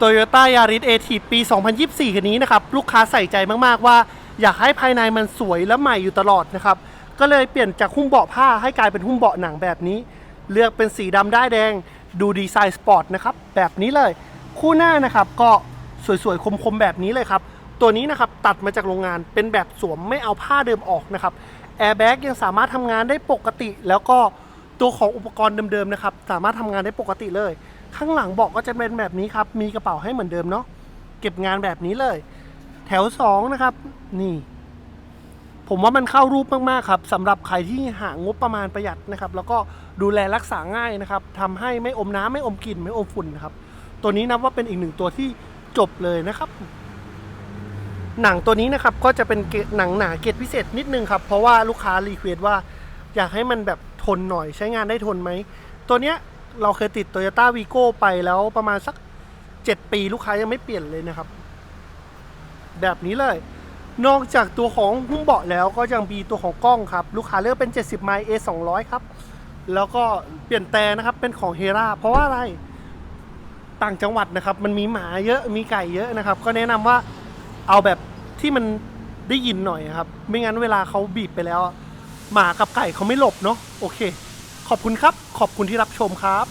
Toyota Yaris a t ปี 2024 คันนี้นะครับ ลูกค้าใส่ใจมาก ๆ ว่าอยากให้ภายในมันสวยและใหม่อยู่ตลอดนะครับ ก็เลยเปลี่ยนจากหุ้มเบาะผ้าให้กลายเป็นหุ้มเบาะหนังแบบนี้ เลือกเป็นสีดำได้ายแดง ดูดีไซน์สปอร์ตนะครับ แบบนี้เลย คู่หน้านะครับก็สวย ๆ คม ๆ แบบนี้เลยครับ ตัวนี้นะครับตัดมาจากโรงงานเป็นแบบสวมไม่เอาผ้าเดิมออกนะครับแอร์แบ็กยังสามารถทำงานได้ปกติแล้วก็ ตัวของอุปกรณ์เดิมๆนะครับ สามารถทำงานได้ปกติเลย ข้างหลังเบอกก็จะเป็นแบบนี้ครับ มีกระเป๋าให้เหมือนเดิมเนาะ เก็บงานแบบนี้เลย แถวสองนะครับ นี่ ผมว่ามันเข้ารูปมากๆครับสำหรับใครที่หางบประมาณประหยัดนะครับ แล้วก็ดูแลรักษาง่ายนะครับทำให้ไม่อมน้ำไม่อมกลิ่นไม่อมฝุ่นนะครับ ตัวนี้นับว่าเป็นอีกหนึ่งตัวที่จบเลยนะครับหนังตัวนี้นะครับก็จะเป็นหนังหนาเกรดพิเศษนิดนึงครับ เพราะว่าลูกค้ารีเควสว่าอยากให้มันแบบทนหน่อยใช้งานได้ทนไหม ตัวเนี้ยเราเคยติด Toyota v i g o ไปแล้วประมาณสัก 7 ปีลูกค้ายังไม่เปลี่ยนเลยนะครับ แบบนี้เลย นอกจากตัวของหุ้มเบาะแล้วก็ยังมีตัวของกล้องครับ ลูกค้าเลือกเป็น 70ไมล์ A 200ครับ แล้วก็เปลี่ยนแต่นะครับเป็นของเฮราเพราะว่าอะไรต่างจังหวัดนะครับ มันมีหมาเยอะมีไก่เยอะนะครับ ก็แนะนำว่าเอาแบบที่มันได้ยินหน่อยครับ ไม่งั้นเวลาเขาบีบไปแล้ว หมากับไก่เขาไม่หลบเนาะโอเค ขอบคุณครับ ขอบคุณที่รับชมครับ